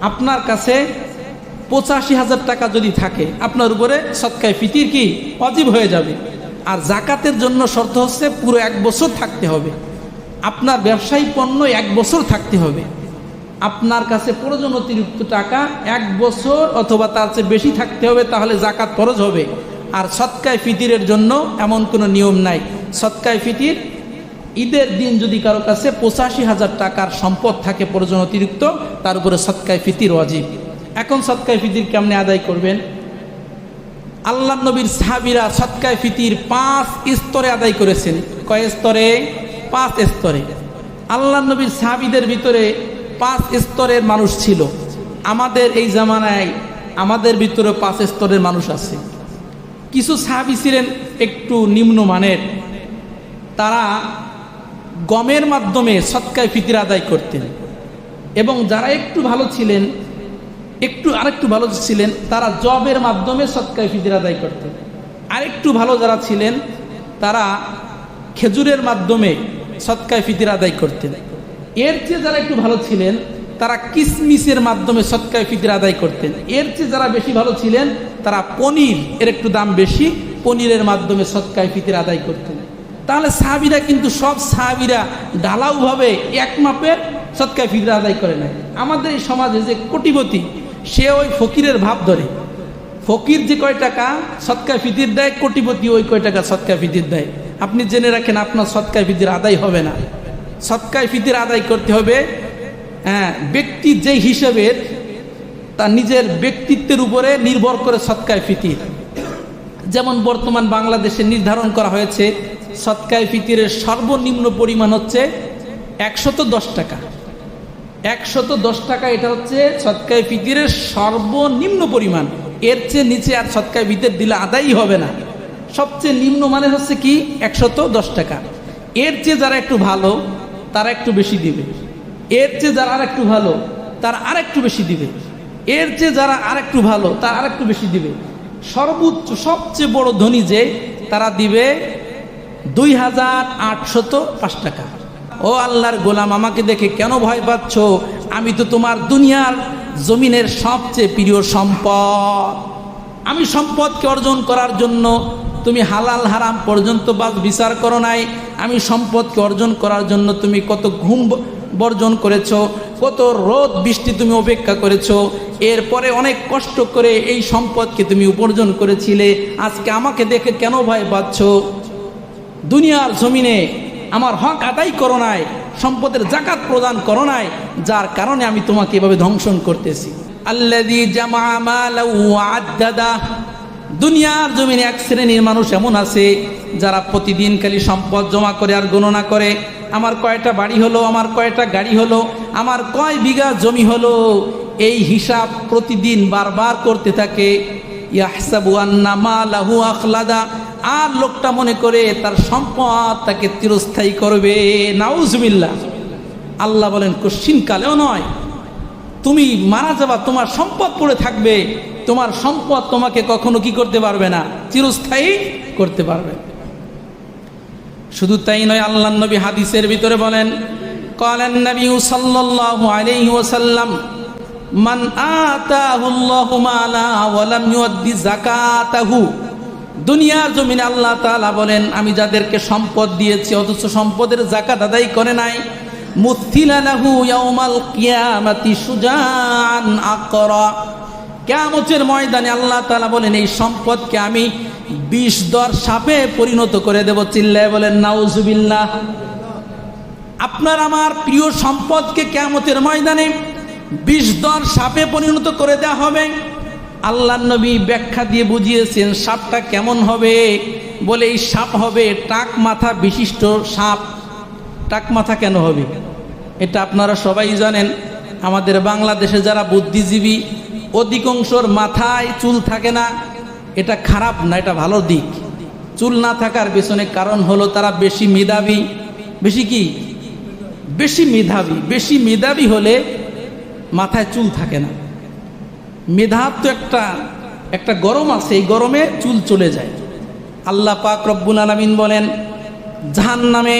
আপনার কাছে পঁচাশি হাজার টাকা যদি থাকে, আপনার উপরে সৎকায় ফিতির কি অজীব হয়ে যাবে। আর জাকাতের জন্য শর্ত হচ্ছে পুরো এক বছর থাকতে হবে। আপনার ব্যবসায়ী পণ্য এক বছর থাকতে হবে। আপনার কাছে প্রয়োজন অতিরিক্ত টাকা এক বছর অথবা তার চেয়ে বেশি থাকতে হবে, তাহলে জাকাত ফরজ হবে। আর সৎকায় ফিতিরের জন্য এমন কোনো নিয়ম নাই। সৎকায় ফিতির ঈদের দিন যদি কারও কাছে পঁচাশি হাজার টাকার সম্পদ থাকে প্রয়োজন অতিরিক্ত, তার উপরে সৎকায় ফিতির অজীব এখন সৎকায় ফিতির কেমনে আদায় করবেন? আল্লাহ নবীর সাহাবিরা সৎকায় ফিতির পাঁচ স্তরে আদায় করেছেন। কয় স্তরে? পাঁচ স্তরে। আল্লাহ নবীর সাহাবিদের ভিতরে পাঁচ স্তরের মানুষ ছিল। আমাদের এই জামানায় আমাদের ভিতরে পাঁচ স্তরের মানুষ আছে। কিছু সাহাবি ছিলেন একটু নিম্নমানের। তারা গমের মাধ্যমে সৎকায় ফিতির আদায় করতেন। এবং যারা একটু ভালো ছিলেন, একটু আরেকটু ভালো ছিলেন, তারা জবের মাধ্যমে সৎকায় ফিতির আদায় করতেন। আরেকটু ভালো যারা ছিলেন, তারা খেজুরের মাধ্যমে সৎকায় ফিতির আদায় করতেন। এর চেয়ে যারা একটু ভালো ছিলেন, তারা কিসমিসের মাধ্যমে সৎকায় ফিতির আদায় করতেন। এর চেয়ে যারা বেশি ভালো ছিলেন, তারা পনির, এর একটু দাম বেশি, পনিরের মাধ্যমে সৎকায় ফিতির আদায় করতেন। তাহলে সাহাবিরা কিন্তু সব সাহাবিরা ঢালাউভাবে এক মাপের সৎকায় ফিতির আদায় করে নেয় আমাদের এই সমাজে যে কোটিপতি, সে ওই ফকিরের ভাব ধরে। ফকির যে কয় টাকা সৎকায় ফিতির দেয়, কোটিপতি ওই কয় টাকা সৎকায় ফিতির দেয়। আপনি জেনে রাখেন আপনার সৎকায় ফিতির আদায় হবে না। সৎকায় ফিতির আদায় করতে হবে হ্যাঁ ব্যক্তি যে হিসেবের তার নিজের ব্যক্তিত্বের উপরে নির্ভর করে সৎকায় ফিতির। যেমন বর্তমান বাংলাদেশে নির্ধারণ করা হয়েছে সৎকায় ফিতিরের সর্বনিম্ন পরিমাণ হচ্ছে একশত দশ টাকা। একশত দশ টাকা এটা হচ্ছে সৎকায় ফিতিরের সর্বনিম্ন পরিমাণ। এর চেয়ে নিচে আর সৎকায় ফিতির দিলে আদায়ই হবে না। সবচেয়ে নিম্ন মানে হচ্ছে কি? একশত দশ টাকা। এর চেয়ে যারা একটু ভালো, তারা একটু বেশি দিবে। এর চেয়ে যারা আর একটু ভালো, তারা আর একটু বেশি দিবে। এর চেয়ে যারা আর একটু ভালো, তারা আর একটু বেশি দিবে। সর্বোচ্চ, সবচেয়ে বড় ধনী যে, তারা দিবে দুই হাজার আটশত পাঁচ টাকা। ও আল্লাহর গোলাম, আমাকে দেখে কেন ভয় পাচ্ছ? আমি তো তোমার দুনিয়ার জমিনের সবচেয়ে প্রিয় সম্পদ। আমি সম্পদকে অর্জন করার জন্য তুমি হালাল হারাম পর্যন্ত বাদ বিচার করো নাই। আমি সম্পদকে অর্জন করার জন্য তুমি কত ঘুম বর্জন করেছ, কত রোদ বৃষ্টি তুমি অপেক্ষা করেছ। এরপরে অনেক কষ্ট করে এই সম্পদকে তুমি উপার্জন করেছিলে। আজকে আমাকে দেখে কেন ভয় পাচ্ছ? দুনিয়ার জমিনে আমার হক আদায় করো নাই, সম্পদের জাকাত প্রদান করো নাই, যার কারণে আমি তোমাকে এভাবে ধ্বংসন করতেছি। দুনিয়ার জমিনে এক শ্রেণির মানুষ এমন আছে, যারা প্রতিদিন খালি সম্পদ জমা করে আর গণনা করে। আমার কয়টা বাড়ি হলো, আমার কয়টা গাড়ি হলো, আমার কয় বিঘা জমি হলো, এই হিসাব প্রতিদিন বারবার করতে থাকে। ইয়াহসাবু আন্না মালাহু আখলাদা। আর লোকটা মনে করে তার সম্পদ তাকে চিরস্থায়ী করবে। নাউজবিল্লা আল্লাহ বলেন কালেও নয়। তুমি মারা যাবা, তোমার সম্পদ পড়ে থাকবে। তোমার সম্পদ তোমাকে কখনো কি করতে পারবে না, চিরস্থায়ী করতে পারবে। শুধু তাই নয় আল্লাহ নবী হাদিসের ভিতরে বলেন, কলেন নবী সাল্লাল্লাহু আলাইহি ওয়াসাল্লাম, মান আতাহুল্লাহু মালা ওয়া লাম ইউদ্দি যাকাতাহু। দুনিয়ার জমিনে আল্লাহ তালা বলেন, আমি যাদেরকে সম্পদ দিয়েছি, অথচ সম্পদের জাকাত আদায় করে নাই। কেয়ামতের ময়দানে আল্লাহ তাআলা বলেন, এই সম্পদকে আমি বিষ দর সাপে পরিণত করে দেব। চিল্লায় বলেন নাউজুবিল্লাহ আপনার আমার প্রিয় সম্পদকে কেয়ামতের ময়দানে বিষ দর সাপে পরিণত করে দেওয়া হবে। আল্লাহ নবী ব্যাখ্যা দিয়ে বুঝিয়েছেন, সাপটা কেমন হবে? বলে, এই সাপ হবে টাক মাথা বিশিষ্ট সাপ। টাক মাথা কেন হবে? এটা আপনারা সবাই জানেন। আমাদের বাংলাদেশে যারা বুদ্ধিজীবী, অধিকাংশর মাথায় চুল থাকে না। এটা খারাপ না, এটা ভালো দিক। চুল না থাকার পেছনে কারণ হলো তারা বেশি মেধাবী। বেশি কি? বেশি মেধাবী। বেশি মেধাবী হলে মাথায় চুল থাকে না। মেধার তো একটা একটা গরম আছে, এই গরমে চুল চলে যায়। আল্লাহ পাক রব্বুল আলমিন বলেন জাহান নামে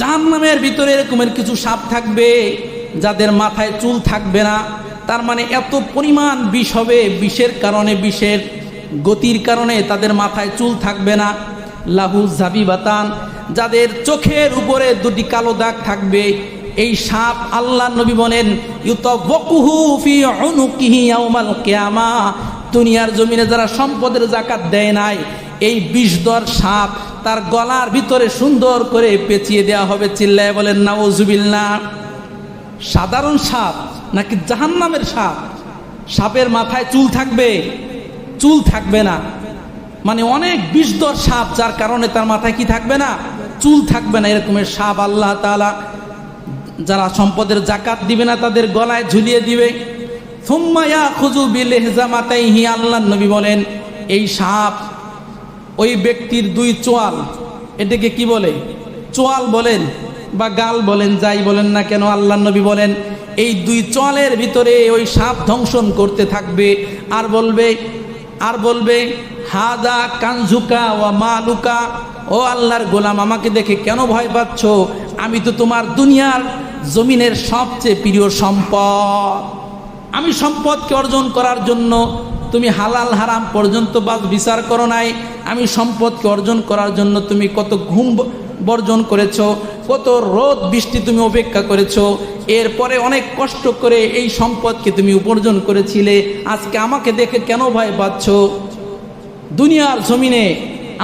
জাহান নামের ভিতরে এরকমের কিছু সাপ থাকবে, যাদের মাথায় চুল থাকবে না। তার মানে এত পরিমাণ বিষ হবে, বিষের কারণে, বিষের গতির কারণে তাদের মাথায় চুল থাকবে না। লাহু জাবিবাতান, যাদের চোখের উপরে দুটি কালো দাগ থাকবে এই সাপ আল্লাহ নবী বলেন উনুকিহি দুনিয়ার জমিনে যারা সম্পদের জাকাত দেয় নাই, এই বিষদর সাপ তার গলার ভিতরে সুন্দর করে পেঁচিয়ে দেওয়া হবে, চিল্লায় বলেন, নাউজুবিল্লাহ সাধারণ সাপ নাকি জাহান্নামের সাপ? সাপের মাথায় চুল থাকবে? চুল থাকবে না। মানে অনেক বিষদর সাপ, যার কারণে তার মাথায় কি থাকবে না? চুল থাকবে না, এরকমের সাপ আল্লাহ তাআলা যারা সম্পদের জাকাত দিবে না, তাদের গলায় ঝুলিয়ে দিবে। থুম্মায়া খুজু বিল হেজামাতাইহি আল্লাহ নবী বলেন, এই সাপ, ওই ব্যক্তির দুই চোয়াল, এটাকে কি বলে? চোয়াল বলেন বা গাল বলেন, যাই বলেন না কেন আল্লাহ নবী বলেন, এই দুই চোয়ালের ভিতরে ওই সাপ ধ্বংসন করতে থাকবে। আর বলবে আর বলবে, হাদা কানঝুকা ওয়া মালুকা ও আল্লাহর গোলাম, আমাকে দেখে কেন ভয় পাচ্ছ? আমি তো তোমার দুনিয়ার জমিনের সবচেয়ে প্রিয় সম্পদ। আমি সম্পদকে অর্জন করার জন্য তুমি হালাল হারাম পর্যন্ত বাস বিচার করো নাই। আমি সম্পদকে অর্জন করার জন্য তুমি কত ঘুম বর্জন করেছ, কত রোদ বৃষ্টি তুমি অপেক্ষা করেছ। এরপরে অনেক কষ্ট করে এই সম্পদকে তুমি উপার্জন করেছিলে। আজকে আমাকে দেখে কেন ভয় পাচ্ছ? দুনিয়ার জমিনে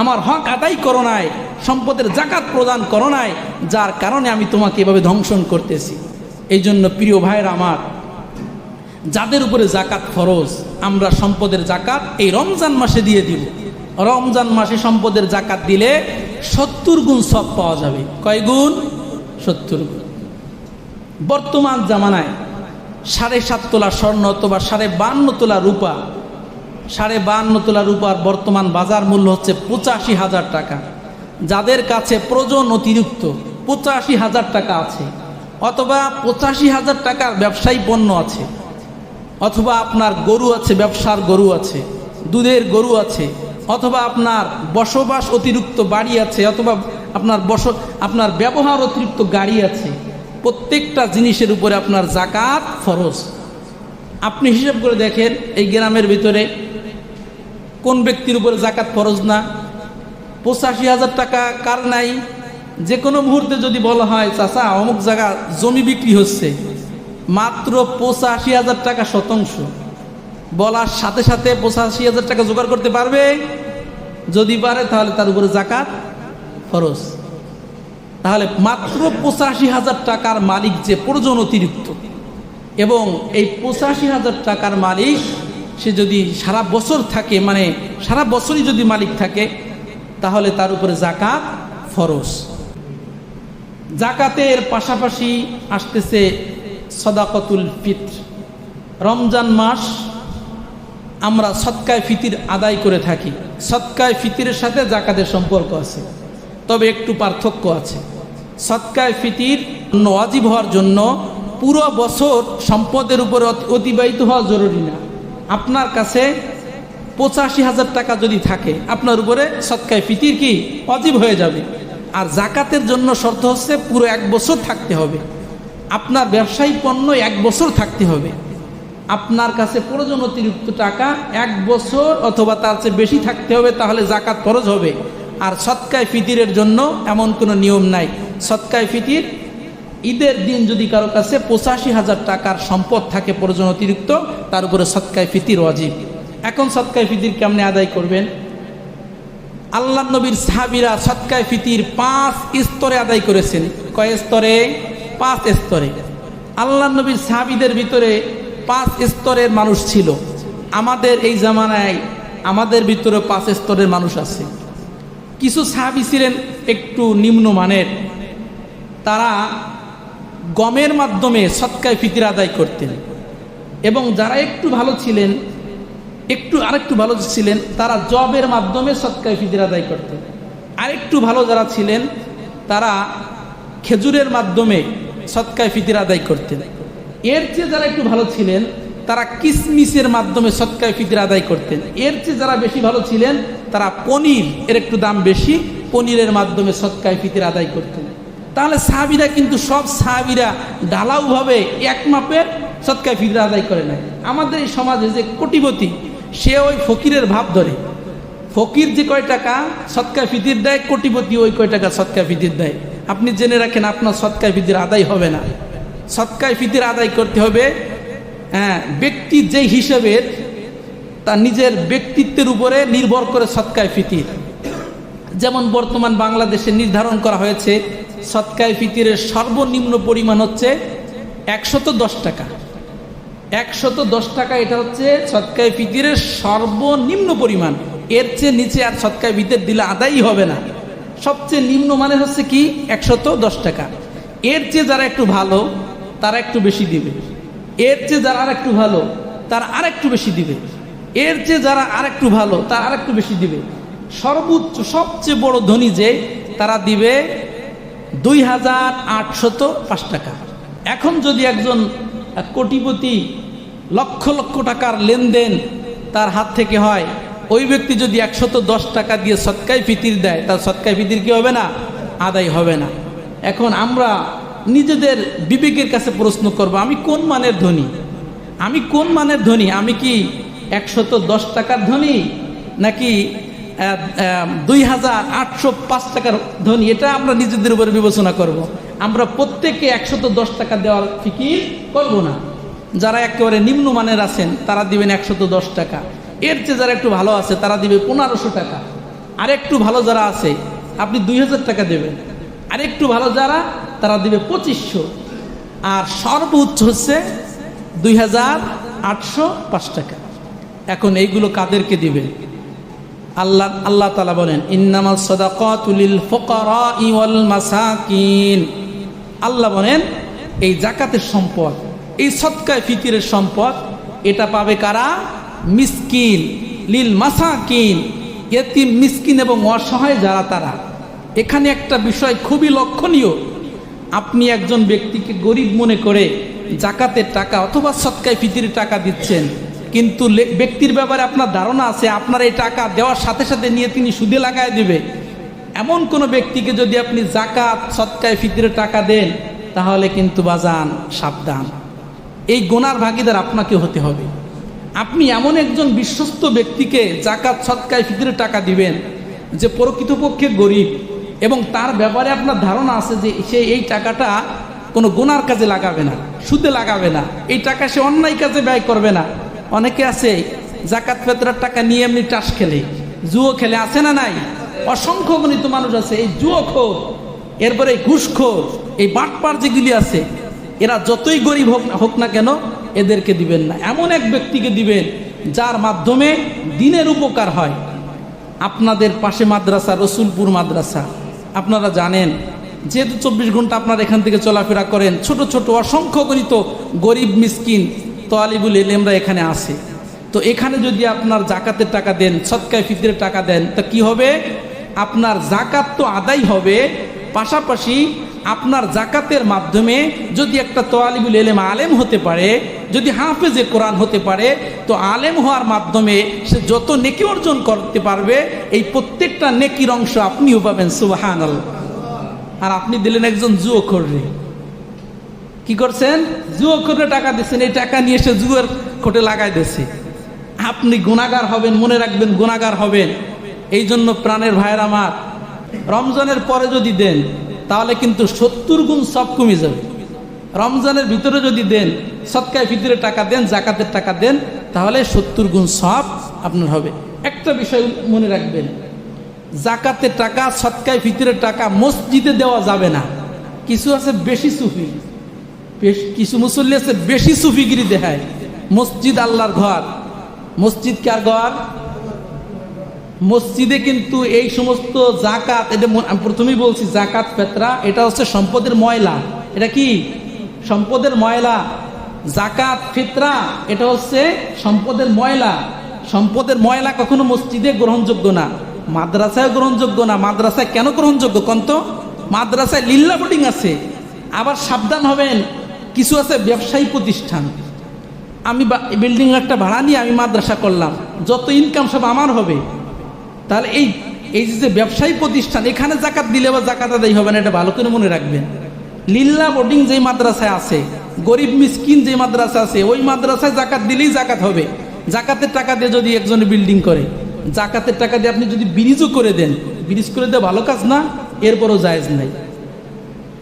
আমার হক আদায় করো নাই, সম্পদের জাকাত প্রদান করো নাই, যার কারণে আমি তোমাকে এভাবে ধ্বংসন করতেছি। এই জন্য প্রিয় ভাইয়ের আমার, যাদের উপরে জাকাত ফরজ, আমরা সম্পদের জাকাত এই রমজান মাসে দিয়ে দিব। রমজান মাসে সম্পদের জাকাত দিলে সত্তর গুণ সব পাওয়া যাবে। কয় গুণ? সত্তর গুণ। বর্তমান জামানায় সাড়ে সাত তোলা স্বর্ণ অথবা সাড়ে বান্ন তোলা রূপা সাড়ে বান্ন তোলা রূপার বর্তমান বাজার মূল্য হচ্ছে পঁচাশি হাজার টাকা। যাদের কাছে প্রয়োজন অতিরিক্ত পঁচাশি হাজার টাকা আছে, অথবা পঁচাশি হাজার টাকার ব্যবসায়ী পণ্য আছে, অথবা আপনার গরু আছে, ব্যবসার গরু আছে, দুধের গরু আছে, অথবা আপনার বসবাস অতিরিক্ত বাড়ি আছে, অথবা আপনার বস, আপনার ব্যবহার অতিরিক্ত গাড়ি আছে, প্রত্যেকটা জিনিসের উপরে আপনার জাকাত ফরজ। আপনি হিসাব করে দেখেন, এই গ্রামের ভিতরে কোন ব্যক্তির উপরে জাকাত ফরজ না? পঁচাশি হাজার টাকা কার নাই? যে কোনো মুহূর্তে যদি বলা হয়, চাচা, অমুক জায়গা জমি বিক্রি হচ্ছে। মাত্র পঁচাশি হাজার টাকা শতাংশ। বলার সাথে সাথে পঁচাশি হাজার টাকা জোগাড় করতে পারবে? যদি পারে, তাহলে তার উপরে জাকাত ফরজ। তাহলে মাত্র পঁচাশি হাজার টাকার মালিক যে প্রয়োজন অতিরিক্ত। এবং এই পঁচাশি হাজার টাকার মালিক সে যদি সারা বছর থাকে মানে সারা বছরই যদি মালিক থাকে, তাহলে তার উপরে জাকাত ফরজ। জাকাতের পাশাপাশি আসতেছে সদাকতুল ফিত্র। রমজান মাস আমরা সৎকায় ফিতির আদায় করে থাকি। সৎকায় ফিতিরের সাথে জাকাতের সম্পর্ক আছে, তবে একটু পার্থক্য আছে। সৎকায় ফিতির ওয়াজিব হওয়ার জন্য পুরো বছর সম্পদের উপরে অতি- অতিবাহিত হওয়া জরুরি না। আপনার কাছে পঁচাশি হাজার টাকা যদি থাকে, আপনার উপরে সৎকায় ফিতির কি অজীব হয়ে যাবে। আর জাকাতের জন্য শর্ত হচ্ছে পুরো এক বছর থাকতে হবে। আপনার ব্যবসায়ী পণ্য এক বছর থাকতে হবে। আপনার কাছে প্রয়োজন অতিরিক্ত টাকা এক বছর অথবা তার চেয়ে বেশি থাকতে হবে, তাহলে জাকাত খরচ হবে। আর সৎকায় ফিতিরের জন্য এমন কোনো নিয়ম নাই। সৎকায় ফিতির ঈদের দিন যদি কারও কাছে পঁচাশি হাজার টাকার সম্পদ থাকে প্রয়োজন অতিরিক্ত, তার উপরে সৎকায় ফিতির অজীব এখন সৎকায় ফিতির কেমনে আদায় করবেন? আল্লাহ নবীর সাহাবিরা সৎকায় ফিতির পাঁচ স্তরে আদায় করেছেন। কয় স্তরে? পাঁচ স্তরে। আল্লাহ নবীর সাহাবিদের ভিতরে পাঁচ স্তরের মানুষ ছিল। আমাদের এই জামানায় আমাদের ভিতরে পাঁচ স্তরের মানুষ আছে। কিছু সাহাবি ছিলেন একটু নিম্নমানের। তারা গমের মাধ্যমে সৎকায় ফিতির আদায় করতেন। এবং যারা একটু ভালো ছিলেন, একটু আরেকটু ভালো ছিলেন, তারা জবের মাধ্যমে সৎকায় ফিতির আদায় করতেন। আরেকটু ভালো যারা ছিলেন, তারা খেজুরের মাধ্যমে সৎকায় ফিতির আদায় করতেন। এর চেয়ে যারা একটু ভালো ছিলেন, তারা কিসমিসের মাধ্যমে সৎকায় ফিতির আদায় করতেন। এর চেয়ে যারা বেশি ভালো ছিলেন, তারা পনির, এর একটু দাম বেশি, পনিরের মাধ্যমে সৎকায় ফিতির আদায় করতেন। তাহলে সাহাবিরা কিন্তু সব সাহাবিরা ঢালাওভাবে এক মাপের সৎকায় ফিতরা আদায় করে নাই। আমাদের এই সমাজে যে কোটিপতি, সে ওই ফকিরের ভাব ধরে। ফকির যে কয় টাকা সৎকায় ফিতির দেয়, কোটিপতি ওই কয় টাকা সৎকায় ফিতির দেয়। আপনি জেনে রাখেন, আপনার সৎকায় ফিতির আদায় হবে না। সৎকায় ফিতির আদায় করতে হবে হ্যাঁ ব্যক্তি যেই হিসেবের তার নিজের ব্যক্তিত্বের উপরে নির্ভর করে সৎকায় ফিতির। যেমন বর্তমান বাংলাদেশে নির্ধারণ করা হয়েছে সৎকায় ফিতিরের সর্বনিম্ন পরিমাণ হচ্ছে একশত দশ টাকা। একশত দশ টাকা এটা হচ্ছে সৎকায় ফিতিরের সর্বনিম্ন পরিমাণ। এর চেয়ে নিচে আর সৎকায় ফিতির দিলে আদায়ই হবে না। সবচেয়ে নিম্ন মানে হচ্ছে কি? একশত দশ টাকা। এর চেয়ে যারা একটু ভালো, তারা একটু বেশি দিবে। এর চেয়ে যারা আর একটু ভালো, তারা আর একটু বেশি দিবে। এর চেয়ে যারা আর একটু ভালো, তারা আর একটু বেশি দিবে। সর্বোচ্চ, সবচেয়ে বড় ধনী যে, তারা দিবে দুই হাজার আটশত পাঁচ টাকা। এখন যদি একজন কোটিপতি লক্ষ লক্ষ টাকার লেনদেন তার হাত থেকে হয়, ওই ব্যক্তি যদি একশত দশ টাকা দিয়ে সৎকায় ফিতির দেয়, তার সৎকায় ফিতির কি হবে না? আদায় হবে না। এখন আমরা নিজেদের বিবেকের কাছে প্রশ্ন করব, আমি কোন মানের ধনী? আমি কোন মানের ধনী? আমি কি একশত দশ টাকার ধনী? নাকি দুই হাজার আটশো পাঁচ টাকার ধনী, এটা আমরা নিজেদের উপরে বিবেচনা করব। আমরা প্রত্যেকে একশত দশ টাকা দেওয়ার ফিকির করব না। যারা একেবারে নিম্নমানের আছেন, তারা দিবেন একশত দশ টাকা। এর চেয়ে যারা একটু ভালো আছে, তারা দিবে পনেরোশো টাকা। আর একটু ভালো যারা আছে, আপনি দুই হাজার টাকা দেবেন। আর একটু ভালো যারা, তারা দিবে পঁচিশশো। আর সর্বোচ্চ হচ্ছে দুই হাজার আটশো পাঁচ টাকা। এখন এইগুলো কাদেরকে দিবে আল্লাহ আল্লাহ তালা বলেন ইন্নামাল সদাকুলিল ফকরা ইওয়াল মাসাকিন। আল্লাহ বলেন, এই জাকাতের সম্পদ, এই সৎকায় ফিকিরের সম্পদ, এটা পাবে কারা? মিসকিন, লিল মাসাকিন। এতিম মিসকিন এবং অসহায় যারা তারা, এখানে একটা বিষয় খুবই লক্ষণীয়। আপনি একজন ব্যক্তিকে গরিব মনে করে জাকাতের টাকা অথবা সৎকায় ফিতির টাকা দিচ্ছেন কিন্তু ব্যক্তির ব্যাপারে আপনার ধারণা আছে, আপনার এই টাকা দেওয়ার সাথে সাথে নিয়ে তিনি সুদে লাগায় দিবে। এমন কোনো ব্যক্তিকে যদি আপনি জাকাত সৎকায় ফিতিরে টাকা দেন, তাহলে কিন্তু বাজান, সাবধান। এই গোনার ভাগিদার আপনাকে হতে হবে। আপনি এমন একজন বিশ্বস্ত ব্যক্তিকে জাকাত সৎকায় ফিতিরে টাকা দিবেন যে প্রকৃতপক্ষে গরিব এবং তার ব্যাপারে আপনার ধারণা আছে যে সে এই টাকাটা কোনো গোনার কাজে লাগাবে না, সুদে লাগাবে না। এই টাকা সে অন্যায় কাজে ব্যয় করবে না। অনেকে আছে, জাকাত, ফেতরার টাকা নিয়ে এমনি টাস খেলে। জুয়ো খেলে, আছে না নাই? অসংখ্য গণিত মানুষ আছে, এই জুয়ো খোর, এরপরে এই ঘুষখোর এই বাটপার যেগুলি আছে, এরা যতই গরিব হোক হোক না কেন, এদেরকে দিবেন না। এমন এক ব্যক্তিকে দিবেন, যার মাধ্যমে দিনের উপকার হয়। আপনাদের পাশে মাদ্রাসা, রসুলপুর মাদ্রাসা, আপনারা জানেন, যেহেতু চব্বিশ ঘণ্টা আপনারা এখান থেকে চলাফেরা করেন, ছোট ছোট, অসংখ্য গণিত গরিব, মিসকিন তোয়ালিবুল এলেমরা এখানে আসে তো এখানে যদি আপনার জাকাতের টাকা দেন, সৎকায় ফিতরের টাকা দেন, তা কি হবে? আপনার জাকাত তো আদায় হবে। পাশাপাশি আপনার জাকাতের মাধ্যমে যদি একটা তোয়ালিবুল এলেম আলেম হতে পারে, যদি হাফেজে কোরআন হতে পারে, তো আলেম হওয়ার মাধ্যমে সে যত নেকি অর্জন করতে পারবে, এই প্রত্যেকটা নেকির অংশ আপনিও পাবেন সুবাহান আর আপনি দিলেন একজন জুয়ো খোরে কি করছেন? জুয়ো খোরে টাকা দিচ্ছেন। এই টাকা নিয়ে এসে জুয়ের খোটে লাগাই দিচ্ছে আপনি গুণাগার হবেন, মনে রাখবেন গুণাগার হবেন। এই জন্য প্রাণের ভাইয়ের আমার, রমজানের পরে যদি দেন, তাহলে কিন্তু সত্তর গুণ সব কমে যাবে। রমজানের ভিতরে যদি দেন, সৎকায় ভিতরে টাকা দেন, জাকাতের টাকা দেন, তাহলে সত্তর গুণ সব আপনার হবে। একটা বিষয় মনে রাখবেন, জাকাতের টাকা, সৎকায় ভিতরের টাকা মসজিদে দেওয়া যাবে না। কিছু আছে বেশি সুফি। কিছু মুসল্লি আছে, বেশি সুফিগিরি দেখায়। মসজিদ আল্লাহর ঘর। মসজিদ কার ঘর? মসজিদে কিন্তু এই সমস্ত জাকাত, এটা প্রথমেই বলছি, জাকাত, ফেতরা, এটা হচ্ছে সম্পদের ময়লা। এটা কি? সম্পদের ময়লা। জাকাত, ফিতরা, এটা হচ্ছে সম্পদের ময়লা। সম্পদের ময়লা কখনো মসজিদে গ্রহণযোগ্য না। মাদ্রাসায় গ্রহণযোগ্য না। মাদ্রাসায় কেন গ্রহণযোগ্য? কন্ত মাদ্রাসায় লিল্লা বোর্ডিং আছে। আবার সাবধান হবেন কিছু আছে ব্যবসায়ী প্রতিষ্ঠান। আমি বিল্ডিং একটা ভাড়া নিয়ে আমি মাদ্রাসা করলাম। যত ইনকাম সব আমার হবে। তাহলে এই এই যে ব্যবসায়ী প্রতিষ্ঠান, এখানে জাকাত দিলে বা জাকাত আদায় হবে না, এটা ভালো করে মনে রাখবেন। লিল্লা বোর্ডিং যেই মাদ্রাসায় আছে, গরিব মিসকিন যে মাদ্রাসা আছে, ওই মাদ্রাসায় জাকাত দিলেই জাকাত হবে। জাকাতের টাকা দিয়ে যদি একজনে বিল্ডিং করে, জাকাতের টাকা দিয়ে আপনি যদি ব্রিজও করে দেন, ব্রিজ করে দেওয়া ভালো কাজ না, এরপরও জায়েজ নাই।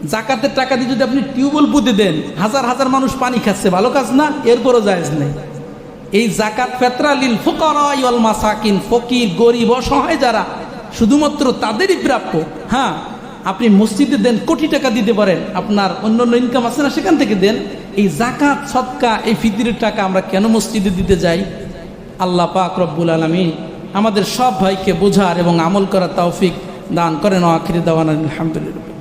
জাকাতের টাকা দিয়ে যদি আপনি টিউবওয়েল পুঁতে দেন, হাজার হাজার মানুষ পানি খাচ্ছে, ভালো কাজ না? এরপরও জায়েজ নেই। এই জাকাত ফেতরালিল ফুকারাইল মাসাকিন, ফকির, গরিব, অসহায় যারা, শুধুমাত্র তাদেরই প্রাপ্য। হ্যাঁ আপনি মসজিদে দেন, কোটি টাকা দিতে পারেন, আপনার অন্য অন্য ইনকাম আছে না সেখান থেকে দেন। এই জাকাত, সৎকা, এই ফিতিরের টাকা আমরা কেন মসজিদে দিতে যাই? আল্লাহ পাক রব্বুল আলমিন আমাদের সব ভাইকে বোঝার এবং আমল করার তৌফিক দান করেন। আখিরি দাওয়ান আলহামদুলিল্লাহ।